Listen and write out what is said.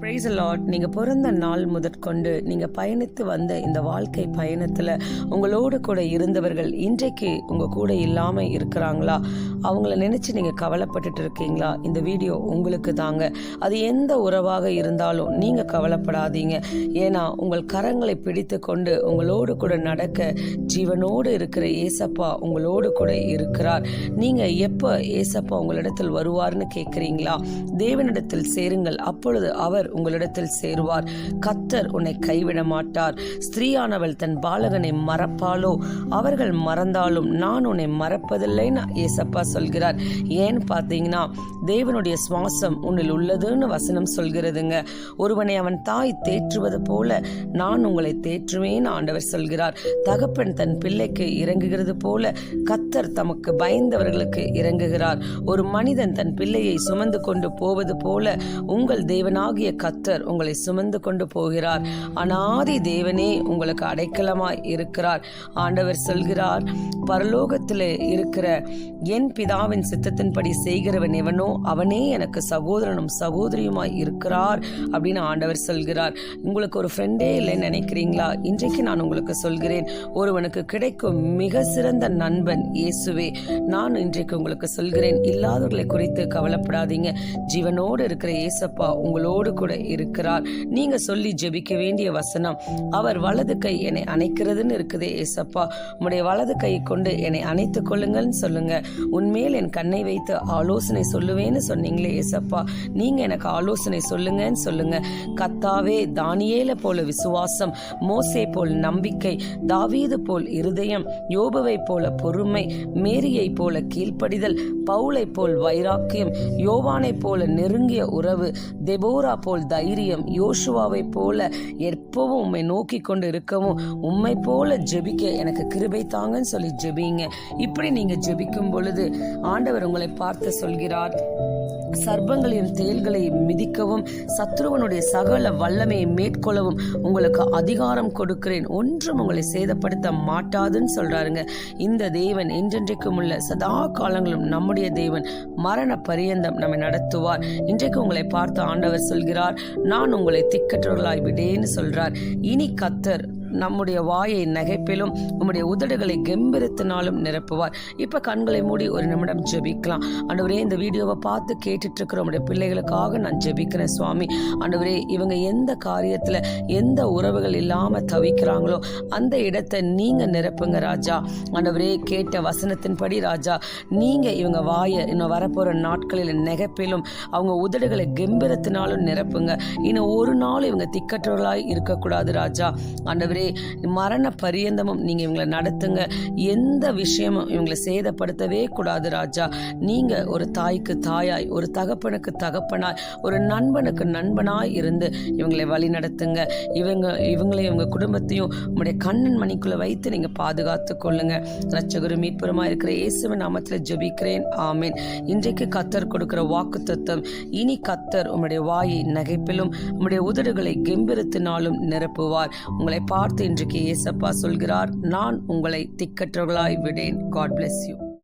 Price lot நீங்கள் பிறந்த நாள் முதற்கொண்டு நீங்கள் பயணித்து வந்த இந்த வாழ்க்கை பயணத்தில் உங்களோடு கூட இருந்தவர்கள் இன்றைக்கு உங்கள் கூட இல்லாமல் இருக்கிறாங்களா? அவங்கள நினச்சி நீங்கள் கவலைப்பட்டுட்டு இருக்கீங்களா? இந்த வீடியோ உங்களுக்கு தாங்க. அது எந்த உறவாக இருந்தாலும் நீங்கள் கவலைப்படாதீங்க. ஏன்னா உங்கள் கரங்களை பிடித்து கொண்டு உங்களோடு கூட நடக்க ஜீவனோடு இருக்கிற ஏசப்பா உங்களோடு கூட இருக்கிறார். நீங்கள் எப்போ ஏசப்பா உங்களிடத்தில் வருவார்னு கேட்குறீங்களா தேவனிடத்தில் சேருங்கள். அப்பொழுது அவர் உங்களிடத்தில் சேருவார். கத்தர் உன்னை கைவிட மாட்டார். ஸ்திரீயானவள் தன் பாலகனை மறப்பாளோ? அவர்கள் மறந்தாலும் நான் உன்னை மறப்பதில்லைன்னு ஏசப்பா சொல்கிறார். ஏன்னு பார்த்தீங்கன்னா தேவனுடைய சுவாசம் உன்னில் உள்ளதுன்னு வசனம் சொல்கிறதுங்க. ஒருவனை அவன் தாய் தேற்றுவது போல நான் உங்களை தேற்றுவேன் ஆண்டவர் சொல்கிறார். தகப்பன் தன் பிள்ளைக்கு இறங்குகிறது போல கத்தர் தமக்கு பயந்தவர்களுக்கு இறங்குகிறார். ஒரு மனிதன் தன் பிள்ளையை சுமந்து கொண்டு போவது போல உங்கள் தேவனாகிய கத்தர் உங்களை சுமந்து கொண்டு போகிறார். அனாதி தேவனே உங்களுக்கு அடைக்கலமாய் இருக்கிறார். ஆண்டவர் சொல்கிறார் பரலோகத்தில் இருக்கிற என் பிதாவின் சித்தத்தின்படி செய்கிறவன் எவனோ அவனே எனக்கு சகோதரனும் சகோதரியுமாய் இருக்கிறார். அப்படின்னு ஆண்டவர் சொல்கிறார். உங்களுக்கு ஒரு ஃப்ரெண்டே இல்லைன்னு நினைக்கிறீங்களா? இன்றைக்கு நான் உங்களுக்கு சொல்கிறேன் ஒருவனுக்கு கிடைக்கும் மிக சிறந்த நண்பன் இயேசுவே. நான் இன்றைக்கு உங்களுக்கு சொல்கிறேன் இல்லாதவர்களை குறித்து கவலைப்படாதீங்க. ஜீவனோடு இருக்கிற இயேசப்பா உங்களோடு கூட இருக்கிறார். நீங்க சொல்லி ஜெபிக்க வேண்டிய வசனம் அவர் வலது கை என்னை அணைக்கிறதுன்னு இருக்குதே ஏசப்பா. உம்முடைய வலது கை கொண்டு என்னை அணைத்துக் கொள்ளுங்கள்னு சொல்லுங்க. உண்மையில் என் கண்ணை வைத்து ஆலோசனை சொல்லுவேன்னு சொன்னீங்களே ஏசப்பா. நீங்க எனக்கு ஆலோசனை சொல்லுங்கன்னு சொல்லுங்க. கத்தாவே தானியேல போல விசுவாசம் மோசே போல் நம்பிக்கை தாவீது போல் இருதயம் யோபுவை போல பொறுமை மேரியை போல கீழ்ப்படிதல் பவுலை போல் வைராக்கியம் யோவானை போல நெருங்கிய உறவு தெபோரா போல் தைரியம். யோசுவாவை போல எப்பவும் உம்மை நோக்கி கொண்டு இருக்கவும் உம்மை போல ஜெபிக்க எனக்கு கிருபை தாங்கன்னு சொல்லி ஜெபிங்க. இப்படி நீங்க ஜெபிக்கும் பொழுது ஆண்டவர் உங்களை பார்த்து சொல்கிறார். சர்ப்பங்களின் தேல்களை மிதிக்கவும் சத்ருவனுடைய சகல வல்லமையை மேற்கொள்ளவும் உங்களுக்கு அதிகாரம் கொடுக்கிறேன். ஒன்றும் உங்களை சேதப்படுத்த மாட்டாதுன்னு சொல்றாருங்க. இந்த தேவன் என்றென்றைக்கும் உள்ள சதா காலங்களும் நம்முடைய தேவன் மரண பரியந்தம் நம்மை நடத்துவார். இன்றைக்கு உங்களை பார்த்து ஆண்டவர் சொல்கிறார் நான் உங்களை திக்கற்றவர்களாய் விடேன்னு சொல்றார். இனி கத்தர் நம்முடைய வாயை நகைப்பிலும் உம்முடைய உதடுகளை கெம்பீரத்தினாலும் நிரப்புவார். இப்ப கண்களை மூடி ஒரு நிமிடம் ஜெபிக்கலாம். ஆண்டவரே இந்த வீடியோவை பார்த்து கேட்டுட்டு இருக்கிற உடைய பிள்ளைகளுக்காக நான் ஜெபிக்கிறேன் சுவாமி. அண்டவரே இவங்க எந்த காரியத்துல எந்த உறவுகள் இல்லாம தவிக்கிறாங்களோ அந்த இடத்தை நீங்க நிரப்புங்க ராஜா. ஆண்டவரே கேட்ட வசனத்தின்படி ராஜா நீங்க இவங்க வாயை இன்னும் வரப்போற நாட்களில் நெகப்பிலும் அவங்க உதடுகளை கெம்பீரத்தினாலும் நிரப்புங்க. இன்னும் ஒரு நாள் இவங்க திக்கற்றவர்களாய் இருக்கக்கூடாது ராஜா. ஆண்டவரே மரண பரியந்தமும் நீங்க இவங்களை நடத்துங்க. எந்த விஷயமும் இவங்களை சேதப்படுத்தவே கூடாது ராஜா. நீங்க ஒரு தாய்க்கு தாயாய் ஒரு தகப்பனுக்கு தகப்பனாய் ஒரு நண்பனுக்கு நண்பனாய் இருந்து இவங்களை வழி நடத்துங்க. இவங்க இவங்களை இவங்க குடும்பத்தையும் உங்களுடைய கண்ணன் மணிக்குள்ள வைத்து நீங்க பாதுகாத்து கொள்ளுங்க. ரச்சகுரு மீட்புறமா இருக்கிற இயேசுவின் நாமத்தில் ஜெபிக்கிறேன். ஆமேன். இன்றைக்கு கத்தர் கொடுக்கிற வாக்கு தத்துவம் இனி கத்தர் உங்களுடைய வாயை நகைப்பிலும் உங்களுடைய உதடுகளை கெம்பீரத்தினாலும் நிரப்புவார். உங்களை பார்த்து இன்றைக்கு இயேசப்பா சொல்கிறார் நான் உங்களை திக்கற்றவர்களாய் விடேன். God bless you